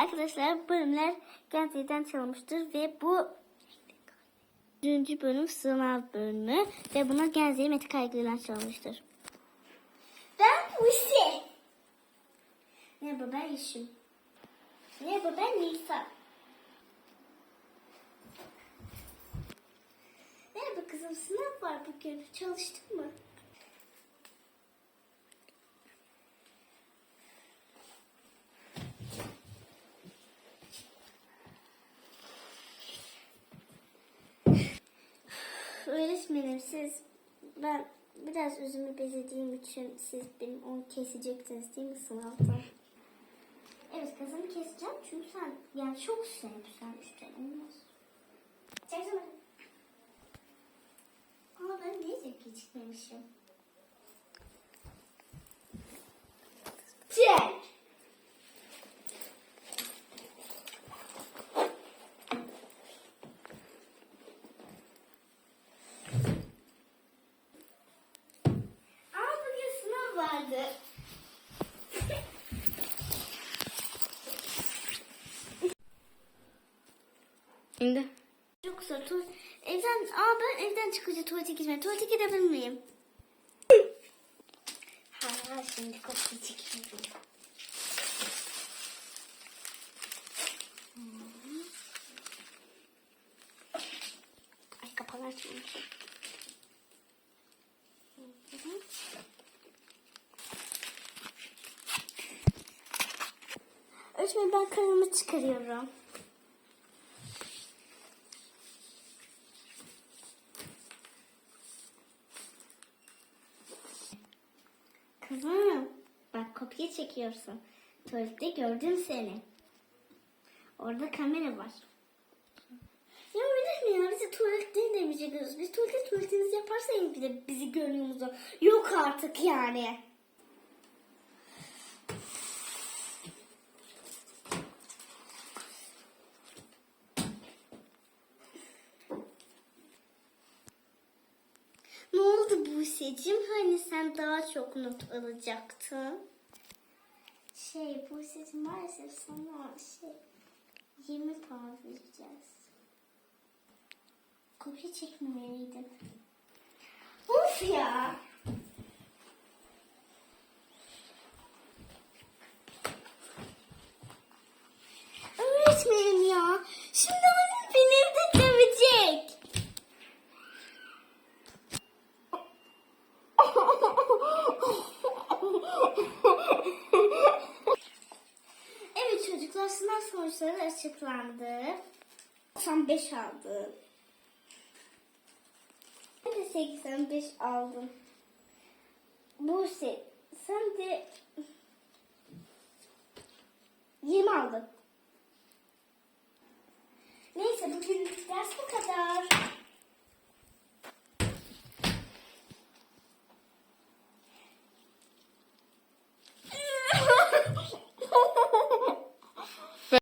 Arkadaşlar bölümler gerçekten çalınmıştır ve bu Dördüncü bölüm sınav bölümü ve buna Genze'yi Mete Kaygı'yla çalmıştır. Ben Buse. Merhaba ben Yeşim. Merhaba ben Nisa. Merhaba kızım sınav var bugün. Çalıştın mı? Öğretmenim siz ben biraz üzümü bezediğim için siz benim onu kesecektiniz değil mi sınavda? Evet kızım keseceğim çünkü sen yani çok sevsen işte olmaz. Çeksene. Ama ben niye zeki çıkmamışım? Çek. Ama bugün sınav vardı. İndi. Çok zor. Tu- evden, aa ben evden çıkınca tuvalete gitmem. Tuvalete gidebilir miyim? ha, ha şimdi kopya çekiyorum. Hmm. Kapalı açmamış. Hı hı. Öğretmenim ben kalemimi çıkarıyorum. Kızım bak kopya çekiyorsun. Tuvalette gördüm seni. Orada kamera var. Ya öyle mi ya? Bizi tuvalette demeyeceksiniz. Biz tuvalette tuvaletinizi yaparsanız bir de bizi görüyorsunuz. Yok artık yani. Buse'cim? Hani sen daha çok not alacaktın? Şey Buse'cim maalesef sana şey 20 puan vereceğiz. Kopya çekmemeliydin. Of ya! Öğretmenim ya. Şimdi sonuçları açıklandı. 95 aldım. Ben de 85 aldım. Bu şey, sen de 20 aldın. Neyse bugün ders bu kadar.